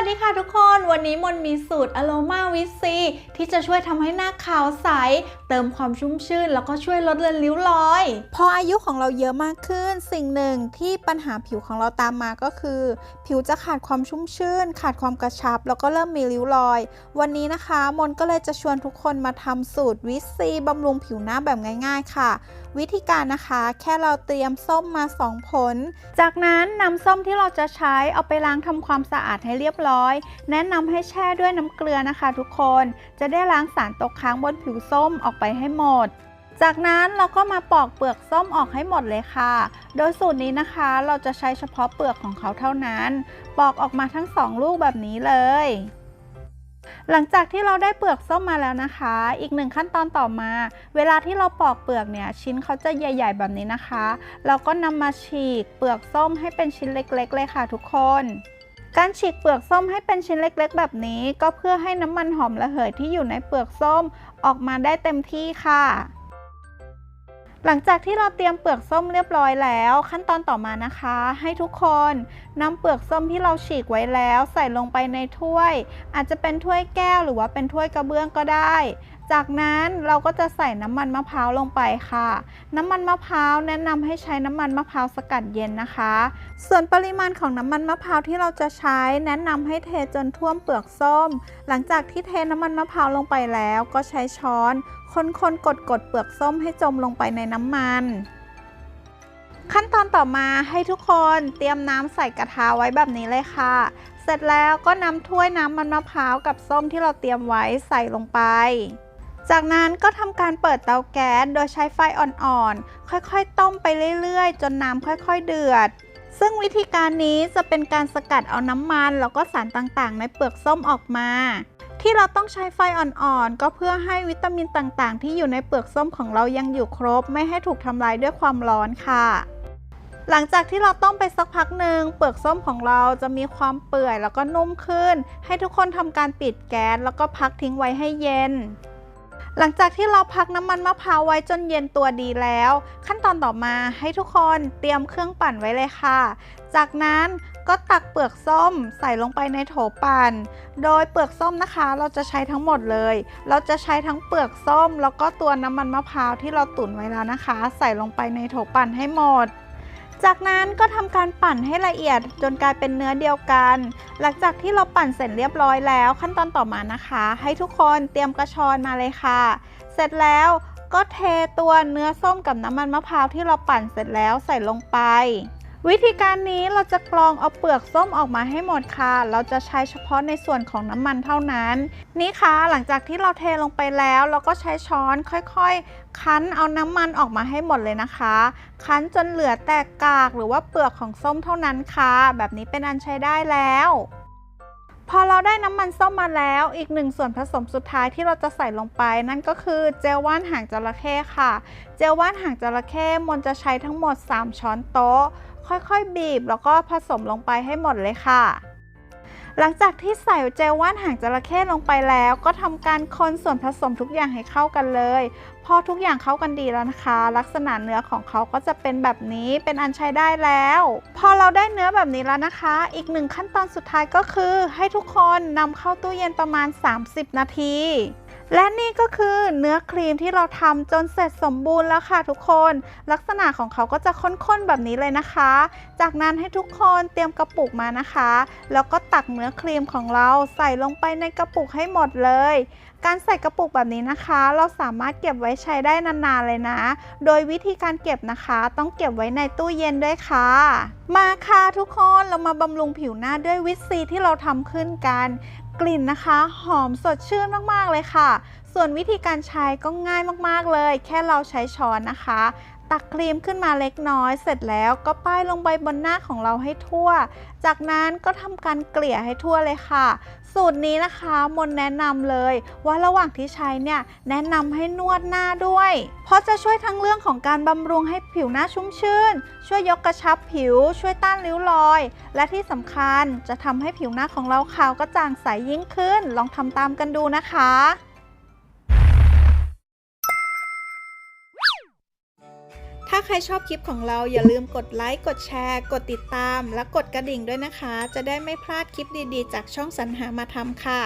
วัสดีค่ะทุกคน วันนี้มนมีสูตร Aroma w i t C ที่จะช่วยทำให้หน้าขาวใส เติมความชุ่มชื่น แล้วก็ช่วยลดเลือนริ้วรอย พออายุของเราเยอะมากขึ้น สิ่งหนึ่งที่ปัญหาผิวของเราตามมาก็คือ ผิวจะขาดความชุ่มชื่น ขาดความกระชับ แล้วก็เริ่มมีริ้วรอย วันนี้นะคะ มนก็เลยจะชวนทุกคนมาทำสูตรวิตซีบำรุงผิวหน้าแบบง่าย ๆ ค่ะ วิธีการนะคะ แค่เราเตรียมส้มมา 2 ผล จากนั้นนำส้มที่เราจะใช้เอาไปล้างทำความสะอาดให้เรียบร้อยแนะนำให้แช่ด้วยน้ำเกลือนะคะทุกคน จะได้ล้างสารตกค้างบนผิวส้มออกไปให้หมดจากนั้นเราก็มาปอกเปลือกส้มออกให้หมดเลยค่ะ โดยสูตรนี้นะคะเราจะใช้เฉพาะเปลือกของเขาเท่านั้น ปอกออกมาทั้งสองลูกแบบนี้เลย หลังจากที่เราได้เปลือกส้มมาแล้วนะคะ อีกหนึ่งขั้นตอนต่อมา เวลาที่เราปอกเปลือกเนี่ยชิ้นเขาจะใหญ่ ๆ แบบนี้นะคะ เราก็นำมาฉีกเปลือกส้มให้เป็นชิ้นเล็ก ๆ เลยค่ะทุกคน การฉีกเปลือกส้มให้เป็นชิ้นเล็กๆ แบบนี้ ก็เพื่อให้น้ำมันหอมระเหยที่อยู่ในเปลือกส้มออกมาได้เต็มที่ค่ะ หลังจากที่เราเตรียมเปลือกส้มเรียบร้อยแล้ว ขั้นตอนต่อมานะคะ ให้ทุกคนนำเปลือกส้มที่เราฉีกไว้แล้ว ใส่ลงไปในถ้วย อาจจะเป็นถ้วยแก้วหรือว่าเป็นถ้วยกระเบื้องก็ได้ จากนั้นเราก็จะใส่น้ำมันมะพร้าวลงไปค่ะ น้ำมันมะพร้าวแนะนำให้ใช้น้ำมันมะพร้าวสกัดเย็นนะคะ ส่วนปริมาณของน้ำมันมะพร้าวที่เราจะใช้แนะนำให้เทจนท่วมเปลือกส้ม หลังจากที่เทน้ำมันมะพร้าวลงไปแล้วก็ใช้ช้อน คนๆกดกดๆเปลือกส้มให้จมลงไปในน้ำมันขั้นตอนต่อมาให้ทุกคนเตรียมน้ำใส่กระทะไว้แบบนี้เลยค่ะ เสร็จแล้วก็นำถ้วยน้ำมันมะพร้าวกับส้มที่เราเตรียมไว้ใส่ลงไป จากนั้นก็ทำการเปิดเตาแก๊สโดยใช้ไฟอ่อนๆ ค่อยๆ ต้มไปเรื่อยๆ จนน้ำค่อยๆ เดือด ซึ่งวิธีการนี้จะเป็นการสกัดเอาน้ำมัน แล้วก็สารต่างๆ ในเปลือกส้มออกมา ที่เราต้องใช้ไฟอ่อนๆ ก็เพื่อให้วิตามินต่างๆ ที่อยู่ในเปลือกส้มของเรายังอยู่ครบ ไม่ให้ถูกทำลายด้วยความร้อนค่ะ หลังจากที่เราต้มไปสักพักหนึ่งเปลือกส้มของเราจะมีความเปื่อยแล้วก็นุ่มขึ้น ให้ทุกคนทำการปิดแก๊สแล้วก็พักทิ้งไว้ให้เย็น หลังจากที่เราพักน้ำมันมะพร้าวไว้จนเย็นตัวดีแล้ว ขั้นตอนต่อมาให้ทุกคนเตรียมเครื่องปั่นไว้เลยค่ะ จากนั้นก็ตักเปลือกส้มใส่ลงไปในโถปั่น โดยเปลือกส้มนะคะ เราจะใช้ทั้งหมดเลย เราจะใช้ทั้งเปลือกส้ม แล้วก็ตัวน้ำมันมะพร้าวที่เราตุ๋นไว้แล้วนะคะ ใส่ลงไปในโถปั่นให้หมด จากนั้นก็ทำการปั่นให้ละเอียดจนกลายเป็นเนื้อเดียวกัน หลังจากที่เราปั่นเสร็จเรียบร้อยแล้ว ขั้นตอนต่อมานะคะ ให้ทุกคนเตรียมกระชอนมาเลยค่ะ เสร็จแล้วก็เทตัวเนื้อส้มกับน้ำมันมะพร้าวที่เราปั่นเสร็จแล้วใส่ลงไป วิธีการนี้เราจะกรองเอาเปลือกส้มออกมาให้หมดค่ะ เราจะใช้เฉพาะในส่วนของน้ำมันเท่านั้น นี่ค่ะ หลังจากที่เราเทลงไปแล้ว เราก็ใช้ช้อนค่อยๆ คั้นเอาน้ำมันออกมาให้หมดเลยนะคะ คั้นจนเหลือแต่กากหรือว่าเปลือกของส้มเท่านั้นค่ะ แบบนี้เป็นอันใช้ได้แล้ว พอเราได้น้ำมันส้มมาแล้วอีกหนึ่งส่วนผสมสุดท้ายที่เราจะใส่ลงไป นั่นก็คือเจลว่านหางจระเข้ค่ะ เจลว่านหางจระเข้มนจะใช้ทั้งหมด 3 ช้อนโต๊ะ ค่อยๆ บีบ แล้วก็ผสมลงไปให้หมดเลยค่ะ หลังจากที่ใส่เจลว่านหางจระเข้ลงไปแล้ว ก็ทำการคนส่วนผสมทุกอย่างให้เข้ากันเลย พอทุกอย่างเข้ากันดีแล้วนะคะ ลักษณะเนื้อของเขาก็จะเป็นแบบนี้เป็นอันใช้ได้แล้ว พอเราได้เนื้อแบบนี้แล้วนะคะ อีกหนึ่งขั้นตอนสุดท้ายก็คือ ให้ทุกคนนำเข้าตู้เย็นประมาณ 30 นาที และนี่ก็คือเนื้อครีมที่เราทำจนเสร็จสมบูรณ์แล้วค่ะทุกคน ลักษณะของเขาก็จะข้นๆแบบนี้เลยนะคะ จากนั้นให้ทุกคนเตรียมกระปุกมานะคะ แล้วก็ตักเนื้อครีมของเราใส่ลงไปในกระปุกให้หมดเลยการใส่กระปุกแบบนี้นะคะ เราสามารถเก็บไว้ใช้ได้นานๆเลยนะ โดยวิธีการเก็บนะคะ ต้องเก็บไว้ในตู้เย็นด้วยค่ะ มาค่ะทุกคนเรามาบำรุงผิวหน้าด้วยวิตซีที่เราทำขึ้นกันกลิ่นนะคะ หอมสดชื่นมากๆเลยค่ะ ส่วนวิธีการใช้ก็ง่ายมากๆเลย แค่เราใช้ช้อนนะคะ ตักครีมขึ้นมาเล็กน้อย เสร็จแล้วก็ป้ายลงไปบนหน้าของเราให้ทั่ว จากนั้นก็ทำการเกลี่ยให้ทั่วเลยค่ะ สูตรนี้นะคะมนแนะนำเลย ว่าระหว่างที่ใช้เนี่ยแนะนำให้นวดหน้าด้วย เพราะจะช่วยทั้งเรื่องของการบำรุงให้ผิวหน้าชุ่มชื่น ช่วยยกกระชับผิว ช่วยต้านริ้วรอย และที่สำคัญจะทำให้ผิวหน้าของเราขาวกระจ่างใสยิ่งขึ้น ลองทำตามกันดูนะคะ ใครชอบคลิปของเราอย่าลืมกดไลค์กดแชร์ กดติดตาม และกดกระดิ่งด้วยนะคะ จะได้ไม่พลาดคลิปดีๆ จากช่องสรรหามาทำค่ะ